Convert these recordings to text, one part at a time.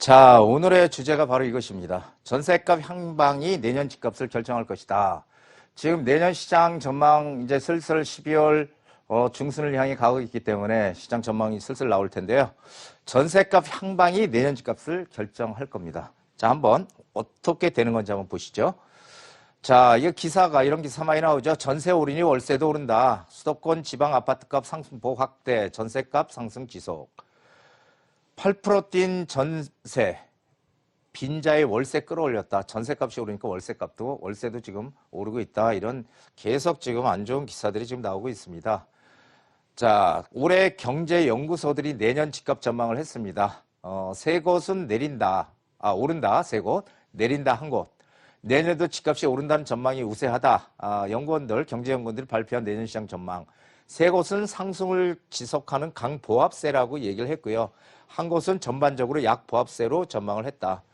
자, 오늘의 주제가 바로 이것입니다. 전세값 향방이 내년 집값을 결정할 것이다. 지금 내년 시장 전망 이제 슬슬 12월 어, 중순을 향해 가고 있기 때문에 시장 전망이 슬슬 나올 텐데요. 전세값 향방이 내년 집값을 결정할 겁니다. 자, 한번 어떻게 되는 건지 한번 보시죠. 자, 이거 기사가 이런 기사 많이 나오죠. 전세 오르니 월세도 오른다. 수도권 지방 아파트값 상승폭 확대, 전세값 상승 지속. 8%뛴 전세, 빈자의 월세 끌어올렸다. 전세값이 오르니까 월세값도 월세도 지금 오르고 있다. 이런 계속 지금 안 좋은 기사들이 지금 나오고 있습니다. 자, 올해 경제연구소들이 내년 집값 전망을 했습니다. 어, 세 곳은 내린다. 아, 오른다. 세 곳. 내린다. 한 곳. 내년도 집값이 오른다는 전망이 우세하다. 아, 연구원들, 경제연구원들이 발표한 내년 시장 전망. 세 곳은 상승을 지속하는 강보합세라고 얘기를 했고요. 한 곳은 전반적으로 약보합세로 전망을 했다.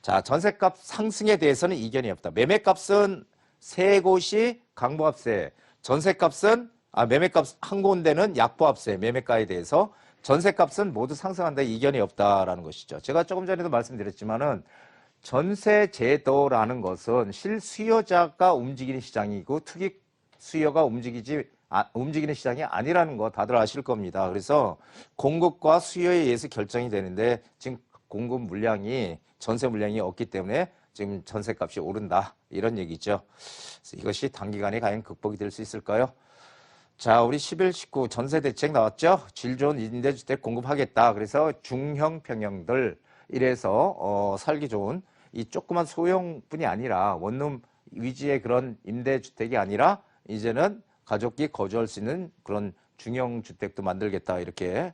자, 전세값 상승에 대해서는 이견이 없다. 매매값은 세 곳이 강보합세, 전세값은 아, 매매값 한 군데는 약보합세, 매매가에 대해서 전세값은 모두 상승한다 이견이 없다라는 것이죠. 제가 조금 전에도 말씀드렸지만은 전세 제도라는 것은 실수요자가 움직이는 시장이고 투기 수요가 움직이지 아, 움직이는 시장이 아니라는 거 다들 아실 겁니다. 그래서 공급과 수요에 의해서 결정이 되는데 지금 공급 물량이 전세 물량이 없기 때문에 지금 전세값이 오른다 이런 얘기죠. 이것이 단기간에 과연 극복이 될 수 있을까요? 자, 우리 11, 19 전세 대책 나왔죠? 질 좋은 임대주택 공급하겠다. 그래서 중형 평형들 이래서 어, 살기 좋은 이 조그만 소형뿐이 아니라 원룸 위주의 그런 임대주택이 아니라 이제는 가족이 거주할 수 있는 그런 중형 주택도 만들겠다 이렇게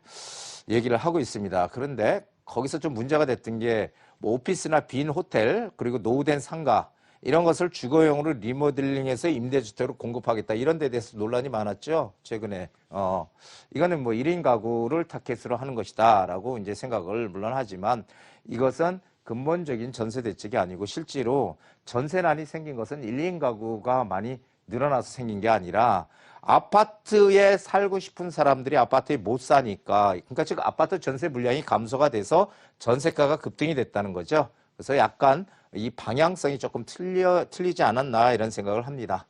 얘기를 하고 있습니다. 그런데 거기서 좀 문제가 됐던 게 뭐 오피스나 빈 호텔 그리고 노후된 상가 이런 것을 주거용으로 리모델링해서 임대주택으로 공급하겠다 이런 데 대해서 논란이 많았죠 최근에 어 이거는 뭐 1인 가구를 타켓으로 하는 것이다라고 이제 생각을 물론 하지만 이것은 근본적인 전세 대책이 아니고 실제로 전세난이 생긴 것은 1인 가구가 많이 늘어나서 생긴 게 아니라 아파트에 살고 싶은 사람들이 아파트에 못 사니까 그러니까 지금 아파트 전세 물량이 감소가 돼서 전세가가 급등이 됐다는 거죠. 그래서 약간 이 방향성이 조금 틀려 틀리지 않았나 이런 생각을 합니다.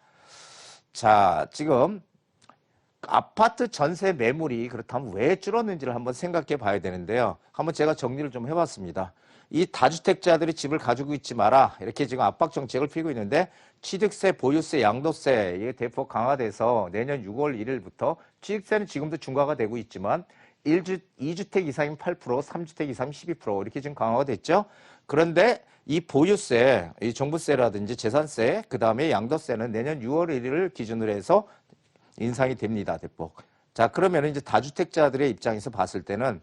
자, 지금 아파트 전세 매물이 그렇다면 왜 줄었는지를 한번 생각해 봐야 되는데요. 한번 제가 정리를 좀 해봤습니다. 이 다주택자들이 집을 가지고 있지 마라 이렇게 지금 압박 정책을 피고 있는데 취득세, 보유세, 양도세 이게 대폭 강화돼서 내년 6월 1일부터 취득세는 지금도 중과가 되고 있지만 1주, 2주택 이상이면 8%, 3주택 이상이면 12% 이렇게 지금 강화가 됐죠. 그런데 이 보유세, 이 종부세라든지 재산세, 그 다음에 양도세는 내년 6월 1일을 기준으로 해서 인상이 됩니다. 대폭. 자, 그러면 이제 다주택자들의 입장에서 봤을 때는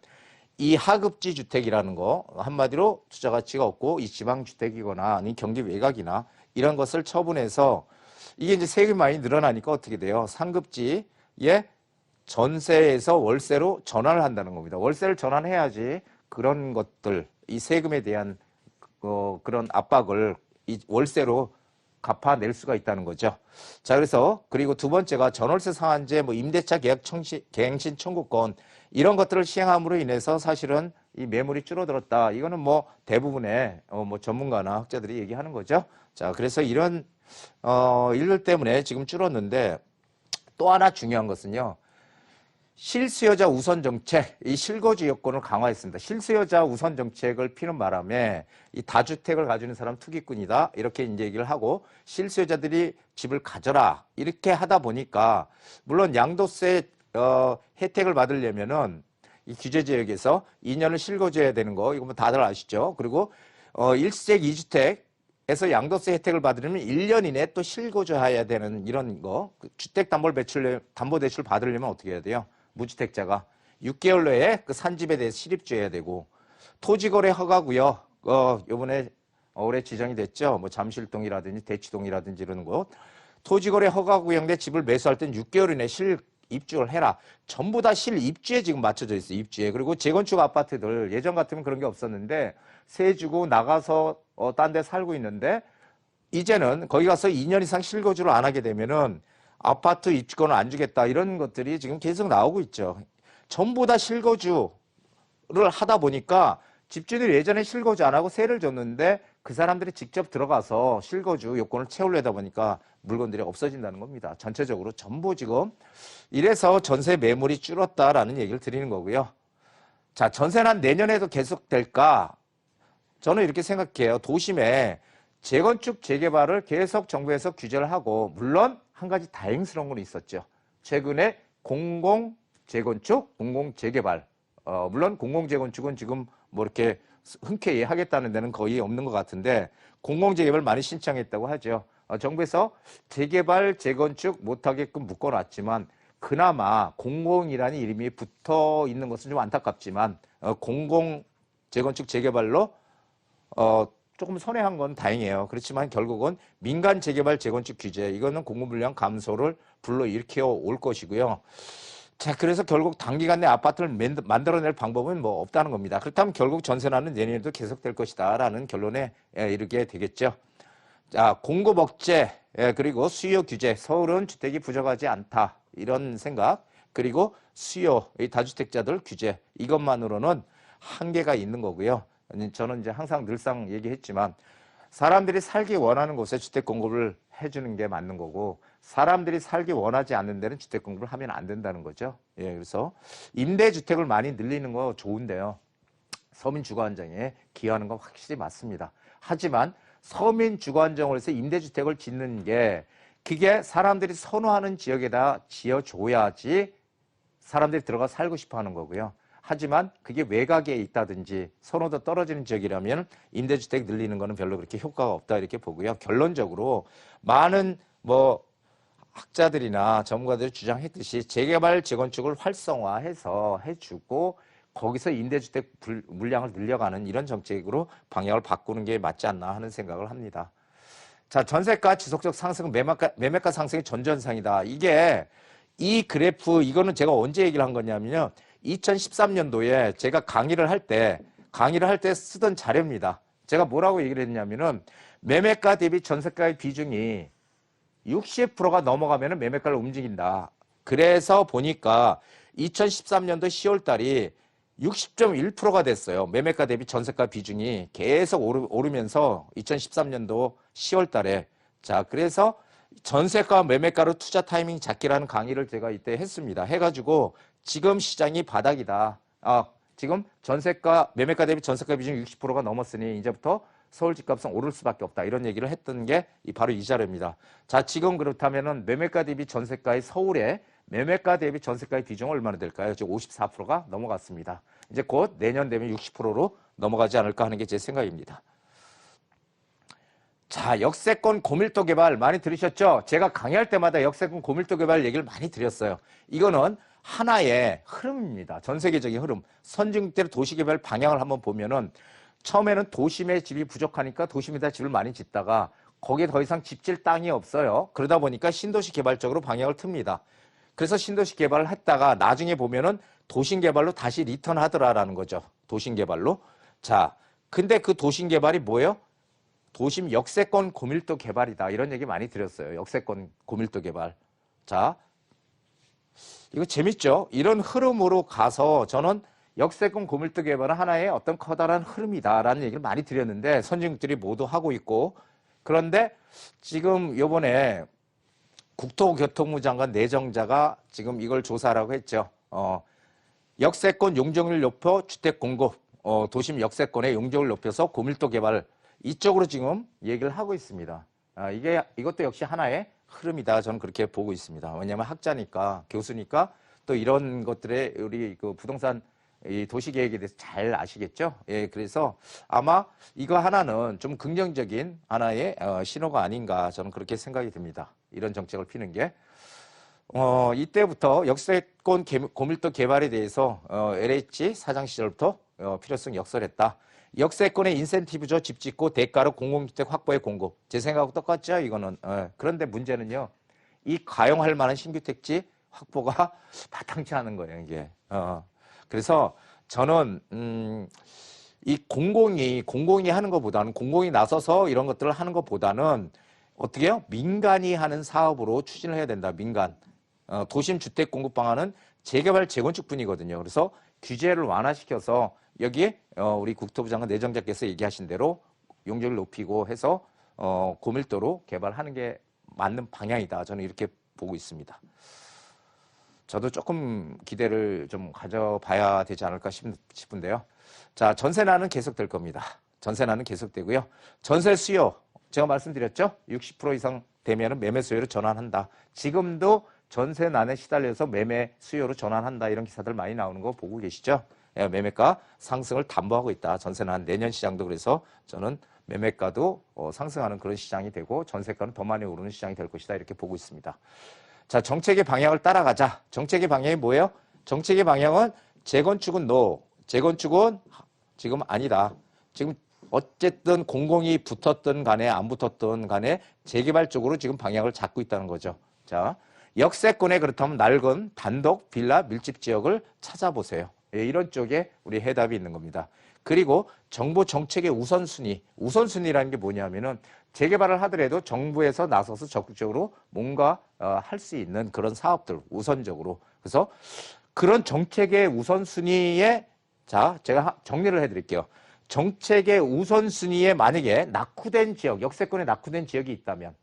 이 하급지 주택이라는 거 한마디로 투자 가치가 없고 이 지방 주택이거나 아니 경기 외곽이나 이런 것을 처분해서 이게 이제 세금이 많이 늘어나니까 어떻게 돼요? 상급지에 전세에서 월세로 전환을 한다는 겁니다. 월세를 전환해야지 그런 것들 이 세금에 대한 어, 그런 압박을 이 월세로 갚아낼 수가 있다는 거죠. 자, 그래서 그리고 두 번째가 전월세 상한제, 뭐 임대차 계약 청시, 갱신 청구권 이런 것들을 시행함으로 인해서 사실은 이 매물이 줄어들었다. 이거는 뭐 대부분의 어, 뭐 전문가나 학자들이 얘기하는 거죠. 자, 그래서 이런 어, 일들 때문에 지금 줄었는데 또 하나 중요한 것은요. 실수요자 우선 정책, 이 실거주 여건을 강화했습니다. 실수요자 우선 정책을 피는 바람에 이 다주택을 가지는 사람 투기꾼이다. 이렇게 이제 얘기를 하고 실수요자들이 집을 가져라. 이렇게 하다 보니까 물론 양도세 어, 혜택을 받으려면은 이 규제 지역에서 2년을 실거주해야 되는 거 이거 뭐 다들 아시죠? 그리고 어, 1색 2주택에서 양도세 혜택을 받으려면 1년 이내 또 실거주해야 되는 이런 거 그 주택담보대출 담보대출 받으려면 어떻게 해야 돼요? 무주택자가 6개월 내에 그 산집에 대해서 실입주해야 되고 토지거래 허가고요. 어, 요번에 올해 지정이 됐죠. 뭐 잠실동이라든지 대치동이라든지 이런 곳 토지거래 허가 구역내 집을 매수할 땐 6개월 이내 실 입주를 해라. 전부 다 실입주에 지금 맞춰져 있어요. 입주에. 그리고 재건축 아파트들 예전 같으면 그런 게 없었는데 세 주고 나가서 어, 딴 데 살고 있는데 이제는 거기 가서 2년 이상 실거주를 안 하게 되면은 아파트 입주권을 안 주겠다 이런 것들이 지금 계속 나오고 있죠. 전부 다 실거주를 하다 보니까 집주인들이 예전에 실거주 안 하고 세를 줬는데 그 사람들이 직접 들어가서 실거주 요건을 채우려다 보니까 물건들이 없어진다는 겁니다. 전체적으로 전부 지금 이래서 전세 매물이 줄었다라는 얘기를 드리는 거고요. 자, 전세는 내년에도 계속될까? 저는 이렇게 생각해요. 도심에 재건축, 재개발을 계속 정부에서 규제를 하고, 물론 한 가지 다행스러운 건 있었죠. 최근에 공공 재건축, 공공 재개발. 어, 물론 공공 재건축은 지금 뭐 이렇게 흔쾌히 하겠다는 데는 거의 없는 것 같은데, 공공 재개발 많이 신청했다고 하죠. 어, 정부에서 재개발, 재건축 못하게끔 묶어놨지만, 그나마 공공이라는 이름이 붙어 있는 것은 좀 안타깝지만, 어, 공공 재건축, 재개발로 어, 조금 손해한 건 다행이에요. 그렇지만 결국은 민간 재개발 재건축 규제 이거는 공급 물량 감소를 불러 일으켜 올 것이고요. 자, 그래서 결국 단기간 내 아파트를 만들- 만들어낼 방법은 뭐 없다는 겁니다. 그렇다면 결국 전세난은 내년에도 계속될 것이다라는 결론에 예, 이르게 되겠죠. 자, 공급 억제 예, 그리고 수요 규제. 서울은 주택이 부족하지 않다 이런 생각. 그리고 수요 이 다주택자들 규제 이것만으로는 한계가 있는 거고요. 저는 이제 항상 늘상 얘기했지만 사람들이 살기 원하는 곳에 주택 공급을 해주는 게 맞는 거고 사람들이 살기 원하지 않는 데는 주택 공급을 하면 안 된다는 거죠. 예, 그래서 임대 주택을 많이 늘리는 거 좋은데요. 서민 주거 안정에 기여하는 건 확실히 맞습니다. 하지만 서민 주거 안정을 해서 임대 주택을 짓는 게 그게 사람들이 선호하는 지역에다 지어줘야지 사람들이 들어가 살고 싶어 하는 거고요. 하지만 그게 외곽에 있다든지 선호도 떨어지는 지역이라면 임대주택 늘리는 거는 별로 그렇게 효과가 없다 이렇게 보고요. 결론적으로 많은 뭐 학자들이나 전문가들이 주장했듯이 재개발 재건축을 활성화해서 해주고 거기서 임대주택 불- 물량을 늘려가는 이런 정책으로 방향을 바꾸는 게 맞지 않나 하는 생각을 합니다. 자, 전세가 지속적 상승은 매매가, 매매가 상승의 전전상이다. 이게 이 그래프, 이거는 제가 언제 얘기를 한 거냐면요. 2013년도에 제가 강의를 할 때, 강의를 할 때 쓰던 자료입니다. 제가 뭐라고 얘기를 했냐면은 매매가 대비 전세가의 비중이 60%가 넘어가면 매매가를 움직인다. 그래서 보니까 2013년도 10월 달이 60.1%가 됐어요. 매매가 대비 전세가 비중이 계속 오르, 오르 면서 2013년도 10월 달에 자, 그래서 전세가 매매가로 투자 타이밍 잡기라는 강의를 제가 이때 했습니다. 해가지고 지금 시장이 바닥이다. 아, 지금 전세가 매매가 대비 전세가 비중 60%가 넘었으니 이제부터 서울 집값은 오를 수밖에 없다. 이런 얘기를 했던 게 이- 바로 이 자료입니다. 자, 지금 그렇다면은 매매가 대비 전세가의 서울에 매매가 대비 전세가의 비중은 얼마나 될까요? 지금 54%가 넘어갔습니다. 이제 곧 내년 되면 60%로 넘어가지 않을까 하는 게 제 생각입니다. 자, 역세권 고밀도 개발 많이 들으셨죠? 제가 강의할 때마다 역세권 고밀도 개발 얘기를 많이 드렸어요. 이거는 하나의 흐름입니다. 전 세계적인 흐름. 선진국들의 도시개발 방향을 한번 보면은 처음에는 도심에 집이 부족하니까 도심에다 집을 많이 짓다가 거기에 더 이상 집질 땅이 없어요. 그러다 보니까 신도시 개발 쪽으로 방향을 틉니다. 그래서 신도시 개발을 했다가 나중에 보면은 도심 개발로 다시 리턴 하더라라는 거죠. 도심 개발로. 자, 근데 그 도심 개발이 뭐예요? 도심 역세권 고밀도 개발이다. 이런 얘기 많이 드렸어요. 역세권 고밀도 개발. 자, 이거 재밌죠? 이런 흐름으로 가서 저는 역세권 고밀도 개발은 하나의 어떤 커다란 흐름이다라는 얘기를 많이 드렸는데 선진국들이 모두 하고 있고 그런데 지금 요번에 국토교통부 장관 내정자가 지금 이걸 조사라고 했죠. 어, 역세권 용적률 높여 주택 공급, 어, 도심 역세권의 용적을 높여서 고밀도 개발 이쪽으로 지금 얘기를 하고 있습니다. 아, 이게 이것도 역시 하나의 흐름이다. 저는 그렇게 보고 있습니다. 왜냐하면 학자니까 교수니까 또 이런 것들에 우리 그 부동산 이 도시 계획에 대해서 잘 아시겠죠? 예, 그래서 아마 이거 하나는 좀 긍정적인 하나의 어, 신호가 아닌가 저는 그렇게 생각이 듭니다. 이런 정책을 피는 게. 어, 이때부터 역세권 개- 고밀도 개발에 대해서 어, LH 사장 시절부터 어, 필요성 역설했다. 역세권의 인센티브죠. 집 짓고 대가로 공공주택 확보의 공급. 제 생각하고 똑같죠. 이거는. 어, 그런데 문제는요. 이 가용할 만한 신규 택지 확보가 마땅치 않은 거예요. 이게. 어. 그래서 저는 음, 이 공공이 공공이 하는 것보다는 공공이 나서서 이런 것들을 하는 것보다는 어떻게요? 민간이 하는 사업으로 추진을 해야 된다. 민간. 어, 도심 주택 공급 방안은 재개발 재건축뿐이거든요. 그래서 규제를 완화시켜서 여기에 어, 우리 국토부 장관 내정자께서 얘기하신 대로 용적을 높이고 해서 어, 고밀도로 개발하는 게 맞는 방향이다. 저는 이렇게 보고 있습니다. 저도 조금 기대를 좀 가져봐야 되지 않을까 싶- 싶은데요. 자, 전세난은 계속될 겁니다. 전세난은 계속되고요. 전세 수요, 제가 말씀드렸죠? 60% 이상 되면 매매 수요로 전환한다. 지금도 전세난에 시달려서 매매 수요로 전환한다. 이런 기사들 많이 나오는 거 보고 계시죠? 예, 매매가 상승을 담보하고 있다. 전세난 내년 시장도 그래서 저는 매매가도 어, 상승하는 그런 시장이 되고 전세가는 더 많이 오르는 시장이 될 것이다. 이렇게 보고 있습니다. 자, 정책의 방향을 따라가자. 정책의 방향이 뭐예요? 정책의 방향은 재건축은 노, 재건축은 지금 아니다. 지금 어쨌든 공공이 붙었든 간에 안 붙었든 간에 재개발 쪽으로 지금 방향을 잡고 있다는 거죠. 자, 역세권에 그렇다면 낡은 단독 빌라 밀집 지역을 찾아보세요. 예, 이런 쪽에 우리 해답이 있는 겁니다. 그리고 정부 정책의 우선순위, 우선순위라는 게 뭐냐면은 재개발을 하더라도 정부에서 나서서 적극적으로 뭔가 어, 할수 있는 그런 사업들 우선적으로 그래서 그런 정책의 우선순위에 자 제가 하- 정리를 해드릴게요. 정책의 우선순위에 만약에 낙후된 지역, 역세권에 낙후된 지역이 있다면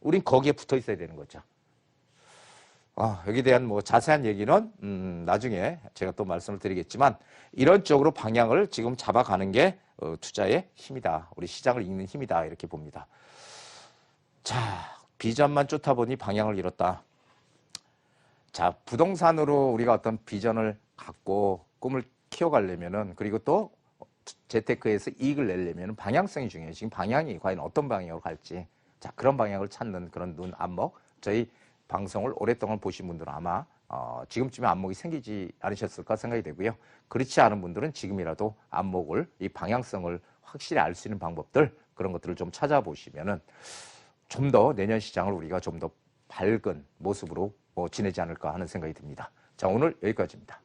우린 거기에 붙어 있어야 되는 거죠. 아, 여기에 대한 뭐 자세한 얘기는 음, 나중에 제가 또 말씀을 드리겠지만 이런 쪽으로 방향을 지금 잡아가는 게 어, 투자의 힘이다. 우리 시장을 읽는 힘이다. 이렇게 봅니다. 자, 비전만 쫓아 보니 방향을 잃었다. 자, 부동산으로 우리가 어떤 비전을 갖고 꿈을 키워가려면은 그리고 또 재테크에서 이익을 내려면 방향성이 중요해요. 지금 방향이 과연 어떤 방향으로 갈지. 자, 그런 방향을 찾는 그런 눈, 안목. 저희 방송을 오랫동안 보신 분들은 아마 어, 지금쯤에 안목이 생기지 않으셨을까 생각이 되고요. 그렇지 않은 분들은 지금이라도 안목을 이 방향성을 확실히 알 수 있는 방법들 그런 것들을 좀 찾아보시면은 좀 더 내년 시장을 우리가 좀 더 밝은 모습으로 어, 지내지 않을까 하는 생각이 듭니다. 자, 오늘 여기까지입니다.